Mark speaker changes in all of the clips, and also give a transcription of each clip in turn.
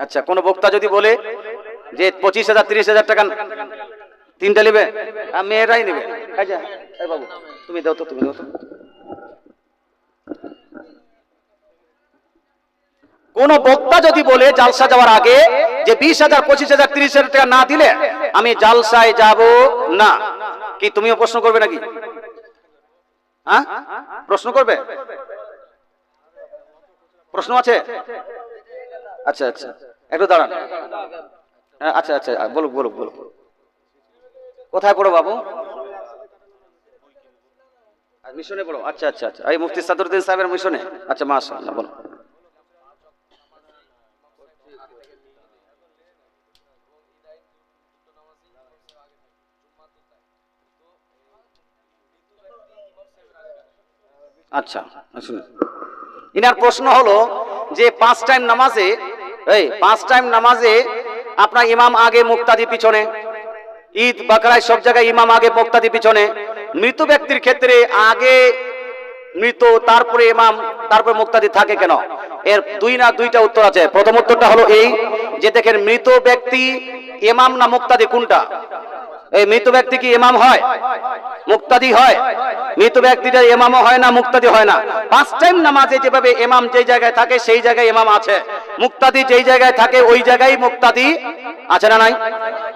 Speaker 1: আচ্ছা কোন বক্তা যদি বলে যে পঁচিশ হাজার, তিরিশ হাজার টাকা তিনটা নেবে? আর মেয়েরাই নেবে। বাবু, তুমি দাও তো, তুমি দাও তো। কোন বক্তা যদি বলে জালসা যাওয়ার আগে যে বিশ হাজার, পঁচিশ হাজার, তিরিশ হাজার টাকা না দিলে আমি জালসায় যাব না। কি তুমিও প্রশ্ন করবে নাকি? হ্যাঁ? প্রশ্ন করবে? প্রশ্ন আছে? আচ্ছা আচ্ছা। একটু দাঁড়ান। হ্যাঁ, আচ্ছা আচ্ছা। বলুক বলুক বলুক। কোথায় পড়ো বাবু? মিশনে পড়ো? আচ্ছা আচ্ছা আচ্ছা। এই মুফতি সাদরুদ্দিন সাহেবের মিশনে? আচ্ছা মাশাআল্লাহ বলো আচ্ছা শুনুন। ইনার প্রশ্ন হলো যে পাঁচ টাইম নামাজে এই পাঁচ টাইম নামাজে আপনার ইমাম আগে মুক্তাদি পিছনে, ঈদ, বাকরায় সব জায়গায় ইমাম আগে, মুক্তাদি পিছনে। মৃত ব্যক্তির ক্ষেত্রে আগে মৃত, তারপরে ইমাম, তারপরে মুক্তাদি থাকে কেন? এর দুই না দুইটা উত্তর আছে। প্রথম উত্তরটা হলো এই যে দেখেন, মৃত ব্যক্তি ইমাম না মুক্তাদি, কোনটা? এই মৃত ব্যক্তি কি ইমাম হয়? মুক্তাদি হয়। মৃত ব্যক্তিটা ইমামও হয় না, মুক্তাদি হয় না। পাঁচ টাইম নামাজে যেভাবে ইমাম যেই জায়গায় থাকে, সেই জায়গায় ইমাম আছে। মুক্তাদি যেই জায়গায় থাকে, ওই জায়গায় মুক্তাদি আছে না নাই?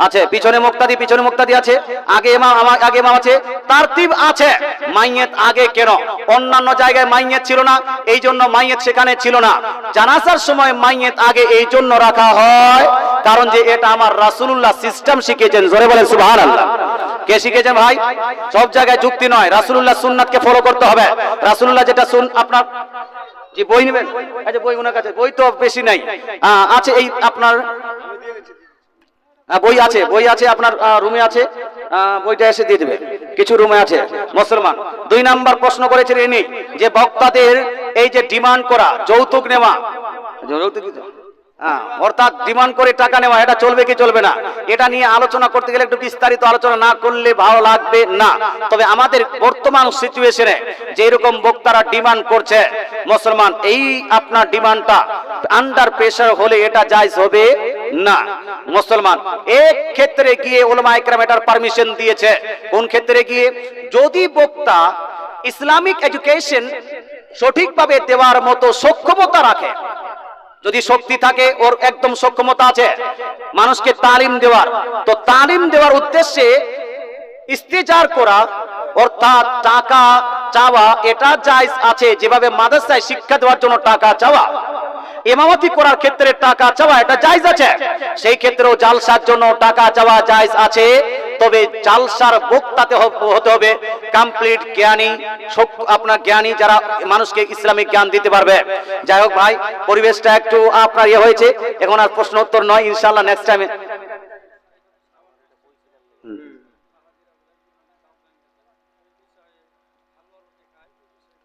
Speaker 1: আছে। পিছনে মুক্তাদি পিছনে মুক্তাদি আছে। আগে ইমাম আমার আগে ইমাম আছে। তারতিব আছে। মাইয়েত আগে কেন? অন্যান্য জায়গায় মাইয়েত ছিল না, এই জন্য মাইয়েত সেখানে ছিল না। জানাজার সময় মাইয়েত আগে এই জন্য রাখা হয়, কারণ যে এটা আমার রাসূলুল্লাহ সিস্টেম শিখিয়েছেন। জোরে বলেন, সুবহানাল্লাহ। কে শিখেছেন ভাই? সব জায়গায় যুক্তি নয়। রাসূলুল্লাহ সুন্নাতকে ফলো করতে হবে। রাসূলুল্লাহ যেটা শুন আপনার জি, বই নেবেন? আচ্ছা বই ওনার কাছে বই তো বেশি নাই। আছে এই আপনার বই আছে। বই আছে আপনার রুমে আছে। বইটা এসে দিয়ে দেবে। কিছু রুমে আছে। মুসলমান। দুই নাম্বার প্রশ্ন করেছেন ইনি যে বক্তাদের এই যে ডিমান্ড করা, যৌতুক নেওয়া যৌতুক অর্থাৎ ডিমান্ড করে টাকা নেওয়া, এটা চলবে কি চলবে না? এটা নিয়ে আলোচনা করতে গেলে একটু বিস্তারিত আলোচনা না করলে ভালো লাগবে না। তবে আমাদের বর্তমান সিচুয়েশনে যে এরকম বক্তারা ডিমান্ড করছে, মুসলমান, এই আপনার ডিমান্ডটা আন্ডার প্রেশার হলে এটা জায়জ হবে না। মুসলমান, এক ক্ষেত্রে গিয়ে ওলামা একরাম এটার পারমিশন দিয়েছে। কোন ক্ষেত্রে গিয়ে? যদি বক্তা ইসলামিক এডুকেশন সঠিকভাবে দেওয়ার মতো সক্ষমতা রাখে যদি শক্তি থাকে, ওর একদম সক্ষমতা আছে, মানুষকে তালিম দেওয়ার। তো তালিম দেওয়ার উদ্দেশ্যে ইস্তেজার করা, অর্থাৎ টাকা চাওয়া, এটা জায়জ আছে। যেভাবে মাদ্রাসায় শিক্ষা দেওয়ার জন্য টাকা চাওয়া, ইমামতি করার ক্ষেত্রে টাকা চাওয়া, এটা জায়জ আছে। সেই ক্ষেত্রেও জালসার জন্য টাকা চাওয়া জায়জ আছে। তবে জালসার বক্তাতে হতে হবে। কমপ্লিট জ্ঞানী আপনার জ্ঞানী যারা মানুষকে ইসলামিক জ্ঞান দিতে পারবে। যাই হোক ভাই, পরিবেশটা একটু আপনার ইয়ে হয়েছে। এখন আর প্রশ্ন উত্তর নয় ইনশাল্লাহ নেক্সট টাইমে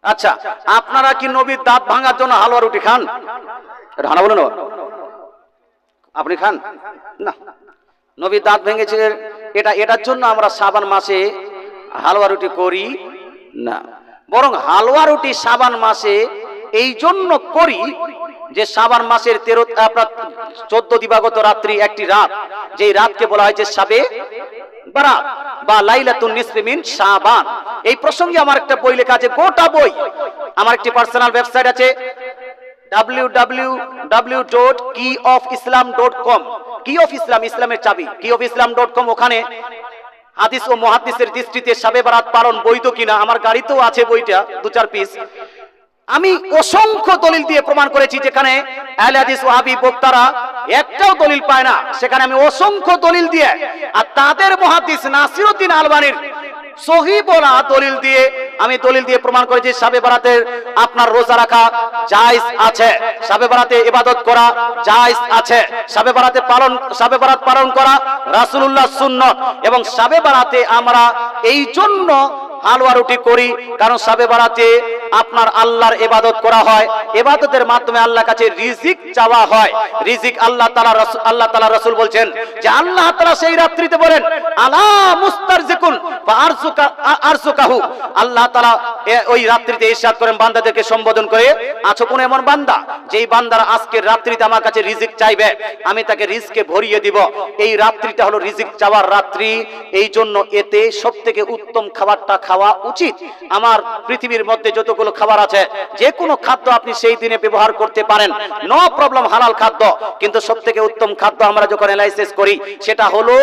Speaker 1: আচ্ছা আপনারা কি নবীর দাঁত ভাঙার জন্য হালুয়া রুটি খান? হানা বলুন আপনি খান? না। নবীর দাঁত ভেঙেছে এটা, এটার জন্য আমরা সাবান মাসে হালুয়া রুটি করি না। বরং হালুয়া রুটি সাবান মাসে এই জন্য করি যে সাবান মাসের তেরো, আপনার চোদ্দ দিবাগত রাত্রি একটি রাত, যেই রাতকে বলা হয়েছে সাবে বারাত বা লাইলাতুন নিসফি মিন শাবান এই প্রসঙ্গে আমার একটা বই লেখা আছে, গোটা বই। আমার একটি পার্সোনাল ওয়েবসাইট আছে www.keyofislam.com কি অফ ইসলাম ইসলামের চাবি। কি অফ ইসলাম.com ওখানে হাদিস ও মুহাদ্দিসের দৃষ্টিতে শাবে বারাত পালন বৈধ কিনা? আমার গাড়িতেও আছে বইটা, দু চার পিস আমি অসংখ্য দলিল দিয়ে প্রমাণ করেছি যেখানে একটাও দলিল পায় না। সেখানে আমি অসংখ্য দলিল দিয়ে আর তাদের মুহাদ্দিস নাসিরউদ্দিন আলবানির সহি বলা দলিল দিয়ে আমি দলিল দিয়ে প্রমাণ করেছি, সাবে বারাতের আপনার রোজা রাখা জায়েজ আছে। সাবে বারাতে ইবাদত করা জায়েজ আছে। সাবে বারাতে পালন, সাবে বারাত পালন করা রাসূলুল্লাহ সুন্নত। এবং সাবে বারাতে আমরা এই জন্য হালুয়া রুটি করি, কারণ সাবে বারাতে আপনার আল্লাহর ইবাদত করা হয়। ইবাদতের মাধ্যমে আল্লাহর কাছে রিজিক চাওয়া হয়। রিজিক আল্লাহ রাসূল আল্লাহ তাআলা রাসূল বলছেন যে আল্লাহ তাআলা সেই রাত্রিতে বলেন, আলা মুস্তারজিকুন বা আরজুকা আ- আরজুকাহু আল্লাহ তাআলা এ- ওই রাত্রিতে ইরশাদ করেন, বান্দাদেরকে সম্বোধন করে, আছো কোন এমন বান্দা যেই বান্দারা আজকের রাত্রিতে আমার কাছে রিজিক চাইবে? আমি তাকে রিজকে ভরিয়ে দিব। এই রাত্রিটা হলো রিজিক চাওয়ার রাত্রি। এই জন্য এতে সব থেকে উত্তম খাবারটা খাওয়া উচিত। আমার পৃথিবীর মধ্যে যতগুলো খাবার আছে যে কোনো খাদ্য আপনি সেই দিনে ব্যবহার করতে পারেন। নো প্রবলেম হালাল খাদ্য। কিন্তু সব থেকে উত্তম খাদ্য আমরা যখন অ্যানালাইসিস করি, সেটা হলো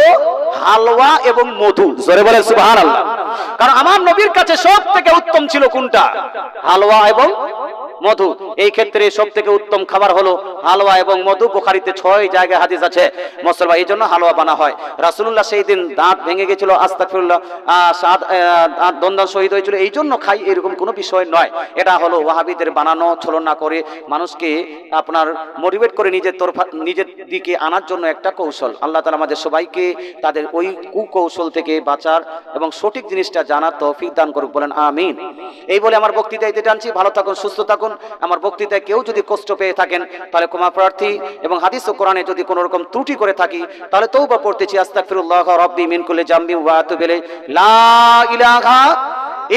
Speaker 1: হালুয়া এবং মধু। জোরে বলে সুবহানাল্লাহ। কারণ আমার নবীর কাছে সব থেকে উত্তম ছিল কোনটা? হালুয়া এবং মধু। এই ক্ষেত্রে সব থেকে উত্তম খাবার হলো হালুয়া এবং মধু। বুখারিতে ছয় জায়গায় হাদিস আছে মুসলমান এই জন্য হালুয়া বানা হয়। রাসূলুল্লাহ সেই দিন দাঁত ভেঙে গেছিল আস্তাগফিরুল্লাহ আহ, সাদ দাঁত দন্দান শহীদ হয়েছিল। এই জন্য খাই এরকম কোনো বিষয় নয়। এটা হলো ওয়াহাবিদের বানানো ছলনা করে মানুষকে আপনার মোটিভেট করে নিজের তরফা নিজের দিকে আনার জন্য একটা কৌশল। আল্লাহ তালা আমাদের সবাইকে তাদের ওই কুকৌশল থেকে বাঁচার এবং সঠিক জিনিসটা জানার তৌফিক দান করুক। বলেন আমিন। এই বলে আমার বক্তৃতা এতে টানছি। ভালো থাকুন সুস্থ থাকুন। আমার বক্তৃতায় কেউ যদি কষ্ট পেয়ে থাকেন, তাহলে ক্ষমা প্রার্থী এবং হাদিস ও কোরআনে যদি কোনো রকম ত্রুটি করে থাকি, তাহলে তৌবা পড়তেছি। আস্তাগফিরুল্লাহ রব্বি মিন কুল্লি জাম্বি ওয়া আতুবু ইলাইহি। লা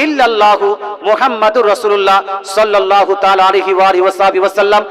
Speaker 1: ইল্লাল্লাহু মুহাম্মাদুর রাসূলুল্লাহ সাল্লাল্লাহু তাআলা আলাইহি ওয়া আলিহি ওয়াসাল্লাম।